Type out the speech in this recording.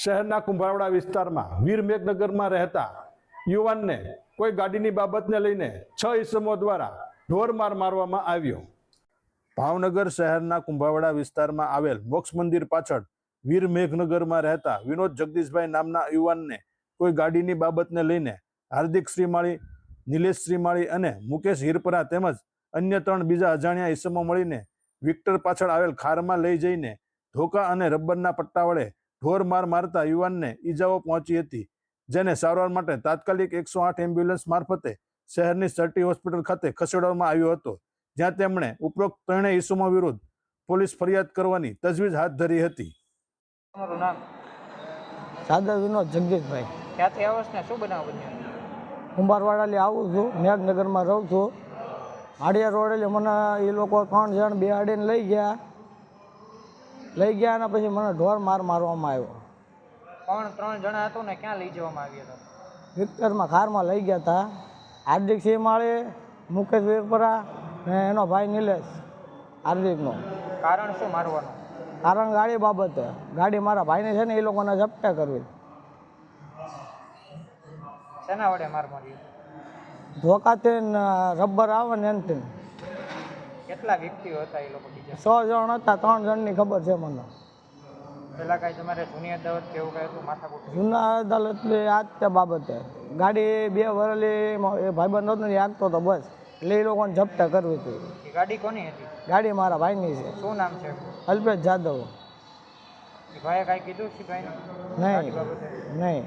શહેરના કુંભારવાડા વિસ્તારમાં વીર મેઘનગરમાં રહેતા યુવાનને કોઈ ગાડીની બાબતને લઈને છ ઈસમો દ્વારા ઢોરમાર મારવામાં આવ્યો. ભાવનગર શહેરના કુંભાવડા વિસ્તારમાં આવેલ મોક્ષ મંદિર પાછળ વીર મેઘનગરમાં રહેતા વિનોદ જગદીશભાઈ નામના યુવાનને કોઈ ગાડીની બાબતને લઈને હાર્દિક શ્રીમાળી, નિલેશ શ્રીમાળી અને મુકેશ હિરપરા તેમજ અન્ય ત્રણ બીજા અજાણ્યા ઈસમો મળીને વિક્ટર પાછળ આવેલ ખારમાં લઈ જઈને ધોકા અને રબરના પટ્ટા વડે ઢોર માર મારતા યુવાનને ઈજાઓ પહોંચી હતી જેને સારવાર માટે તાત્કાલિક એકસો આઠ એમ્બ્યુલન્સ મારફતે શહેરની સર્ટી હોસ્પિટલ ખાતે ખસેડવામાં આવ્યો હતો જ્યાં તેમણે ઉપરોક્ત ત્રણેય ઈસમો વિરુદ્ધ પોલીસ ફરિયાદ કરવાની તજવીજ હાથ ધરી હતી. તમારું નામ? સાદર વિનોદ જગદીશભાઈ. ક્યાંથી આવો છો ને? શું બનાવ બન્યો? કુંભારવાડાથી આવું છું મેઘનગરમાં રહું છું. આડિયા રોડ એટલે મને એ લોકો ત્રણ જણ બે આડીને લઈ ગયા. લઈ ગયા અને પછી મને ઢોર માર મારવામાં આવ્યો. કોણ? ત્રણ જણા હતો ને ક્યાં લઈ જવામાં આવ્યા હતા? વિક્ટરમાં કારમાં લઈ ગયા હતા. હાર્દિક સિંહ માળે મુકેશ વેપરા ને એનો ભાઈ નિલેશ હાર્દિકનો. કારણ શું મારવાનું? કારણ ગાડી બાબતે. ગાડી મારા ભાઈને છે ને એ લોકોને ઝપટા કરવી. શેના વડે માર મારી ધોકાથી ને રબર આવે ને એનથી. કેટલા વ્યક્તિઓ હતા એ લોકો બીજા? સો જણ હતા ત્રણ જણની ખબર છે મને. પેલા કાંઈ તમારે જૂની અદાવત કે એવું કાંઈ હતું માથાકૂટ? જૂના અદાલતની આ જ તે બાબતે. ગાડી બે વરલી એ ભાઈબંધ હતો ને આગતો હતો બસ. એટલે એ લોકોને જપ્ત કરવી હતી. ગાડી કોની હતી? ગાડી મારા ભાઈની છે. શું નામ છે? અલ્પેશ જાદવ. ભાઈએ કાંઈ કીધું છે ભાઈ નહીં નહીં.